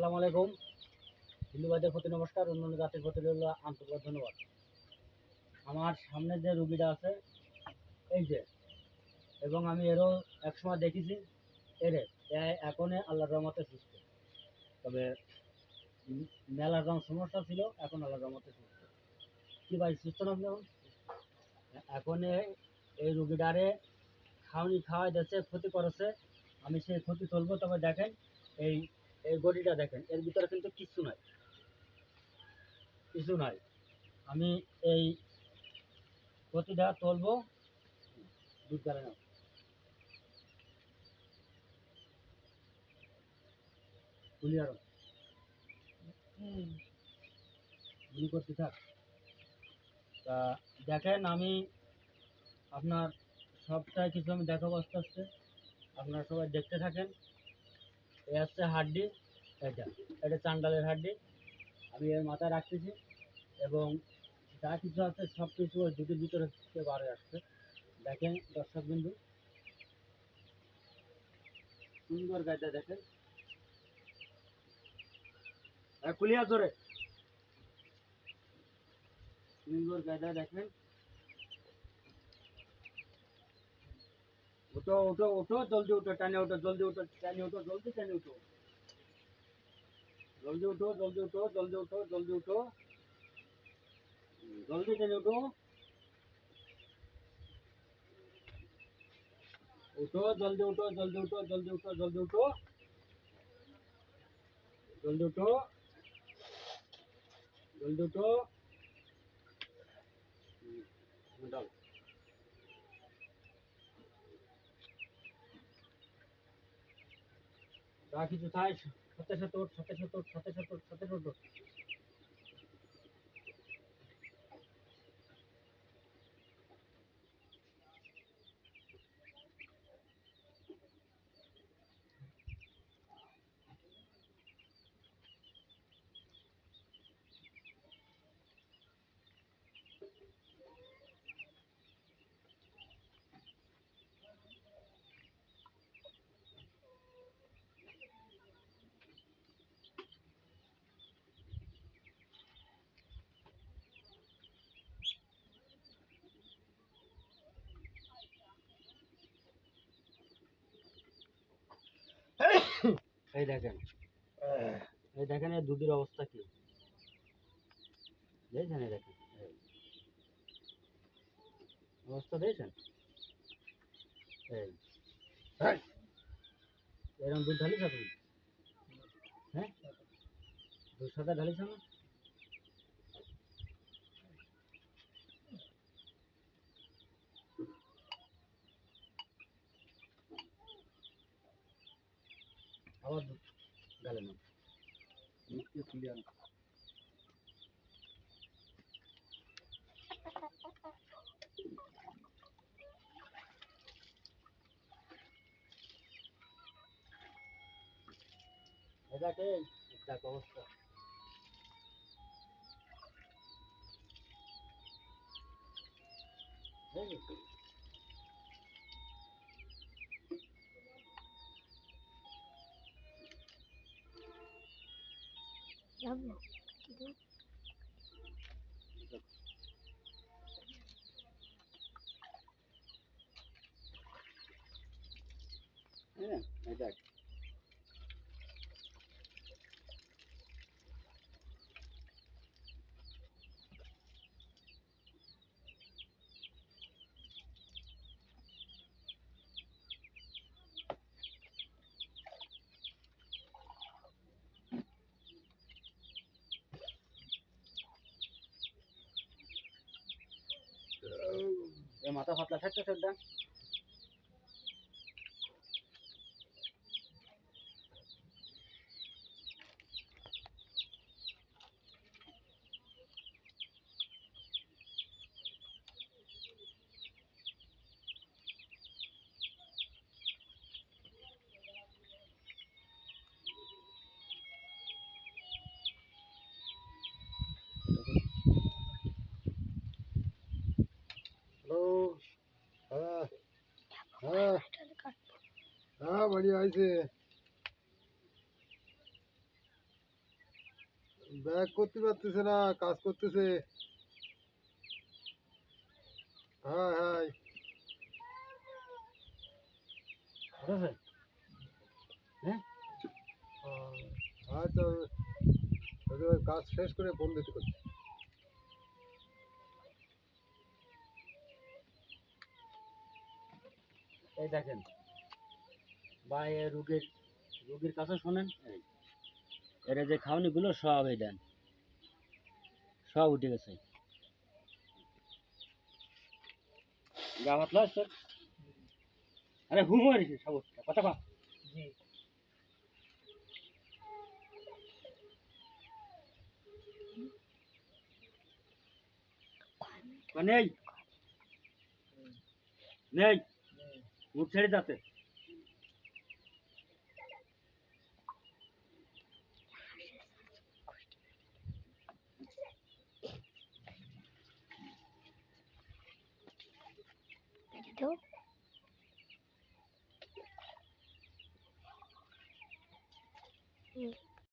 আসসালামু আলাইকুম। হিন্দু ভাইদের প্রতি নমস্কার অন্যান্য জাতির প্রতি রইল ধন্যবাদ। আমার সামনে যে রুগীটা আছে, এই যে, এবং আমি এরও একসময় দেখেছি, এরে এখনে আল্লাহর রহমতে সুস্থ। তবে মেলার রকম সমস্যা ছিল, এখন আল্লাহর রহমতে সুস্থ। কি ভাই, সুস্থ না এখন? এখন এই রুগীটারে খাওয়ানি খাওয়াই দিচ্ছে, ক্ষতি করেছে। আমি সেই ক্ষতি তুলবো, তবে দেখেন, এই এই গড়িটা দেখেন, এর ভিতরে কিন্তু কিছু নাই। কিছু নাই। আমি এই ক্ষতিটা তুলবো দুধ গুলি করতে থাক। তা দেখেন আমি আপনার সবটাই কিছু আমি দেখাবো আস্তে আস্তে। আপনারা সবাই দেখতে থাকেন। এ হচ্ছে হাড্ডি, এটা এটা চান্ডালের হাড্ডি। আমি এর মাথায় রাখতেছি এবং যা কিছু আছে সব কিছু ওই দুটির ভিতরে থেকে বারে আসছে। দেখেন দর্শক বিন্দু সুন্দর গাছটা দেখেন। হ্যাঁ খুলিয়া জোরে। সুন্দর গাছটা দেখেন। উঠো উঠো উঠো জলদি উঠো টানে উঠো জলদি উঠো টানে উঠো জলদি টানে উঠো জলদি উঠো জলদি উঠো জলদি উঠো জলদি উঠো জলদি টেনে উঠো উঠো জলদি উঠো জলদি উঠো জলদি উঠো জলদি উঠো জলদি উঠো জলদি উঠো হুম, দাও। যা কিছু চাই সাথে সাথে সাথে সাথে সাথে সাথে সাথে সাথে এই দেখেন। এই দেখেন এই দুধের অবস্থা কি? দেখেন এই দেখেন। অবস্থা দেখেন এই। এরকম দুধ ঢালিস আপনি হ্যাঁ? দুধ সাদা ঢালিস না আবার ঢালে না মুখকে খুলে আনো। অবস্থা? যাব হ্যাঁ এই দেখ এ মাথা ফাতলা থাকতে হ্যাঁ। হ্যাঁ বাড়ি ব্যাগ করতে পারতেছে না কাজ করতেছে। হ্যাঁ হ্যাঁ। আচ্ছা কাজ শেষ করে ফোন দিতে করছি। এই দেখেন। বা এ রুগীর রুগীর কাছে শোনেন। এই এরা যে খাওয়ানিগুলো সব এই দেন। সব উঠে গেছে। গা হাত লস আরে হুম মারিস সব কথা জি। নেই নেই মুখ ছেড়ে যাতে। তো